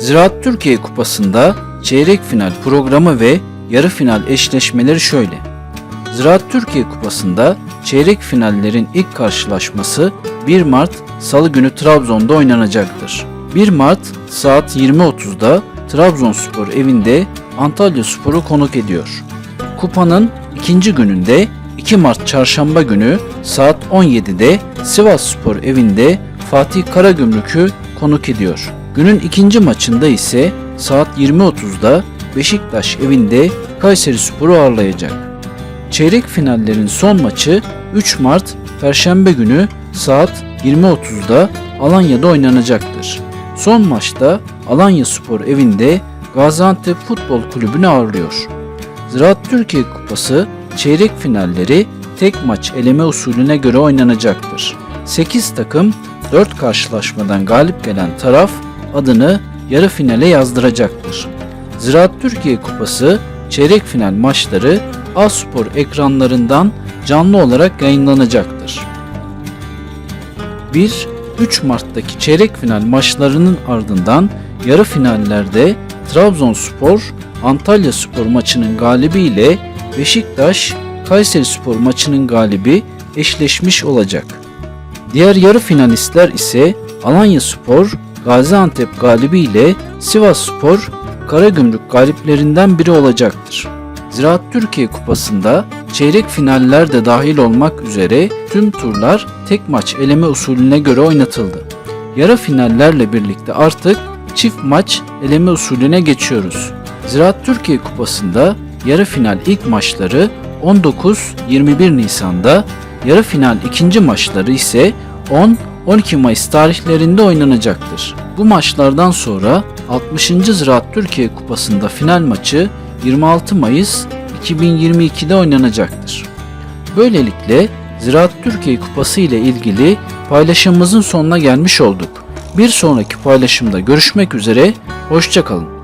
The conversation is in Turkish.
Ziraat Türkiye Kupası'nda çeyrek final programı ve yarı final eşleşmeleri şöyle. Ziraat Türkiye Kupası'nda çeyrek finallerin ilk karşılaşması 1 Mart Salı günü Trabzon'da oynanacaktır. 1 Mart saat 20.30'da Trabzonspor evinde Antalya Spor'u konuk ediyor. Kupanın ikinci gününde 2 Mart Çarşamba günü saat 17'de Sivas Spor evinde Fatih Karagümrük'ü konuk ediyor. Günün ikinci maçında ise saat 20.30'da Beşiktaş evinde Kayseri Spor'u ağırlayacak. Çeyrek finallerin son maçı 3 Mart Perşembe günü saat 20.30'da Alanya'da oynanacaktır. Son maçta Alanya Spor evinde Gaziantep Futbol Kulübü'nü ağırlıyor. Ziraat Türkiye Kupası çeyrek finalleri tek maç eleme usulüne göre oynanacaktır. 8 takım 4 karşılaşmadan galip gelen taraf adını yarı finale yazdıracaktır. Ziraat Türkiye Kupası çeyrek final maçları A-Spor ekranlarından canlı olarak yayınlanacaktır. 1 3 Mart'taki çeyrek final maçlarının ardından yarı finallerde Trabzonspor Antalya Spor maçının galibi ile Beşiktaş Kayseri Spor maçının galibi eşleşmiş olacak. Diğer yarı finalistler ise Alanya Spor Gaziantep galibi ile Sivas Spor Karagümrük galiplerinden biri olacaktır. Ziraat Türkiye Kupası'nda çeyrek finaller de dahil olmak üzere tüm turlar tek maç eleme usulüne göre oynatıldı. Yarı finallerle birlikte artık çift maç eleme usulüne geçiyoruz. Ziraat Türkiye Kupası'nda yarı final ilk maçları 19-21 Nisan'da, yarı final ikinci maçları ise 10-12 Mayıs tarihlerinde oynanacaktır. Bu maçlardan sonra 60. Ziraat Türkiye Kupası'nda final maçı 26 Mayıs 2022'de oynanacaktır. Böylelikle Ziraat Türkiye Kupası ile ilgili paylaşımımızın sonuna gelmiş olduk. Bir sonraki paylaşımda görüşmek üzere, hoşçakalın.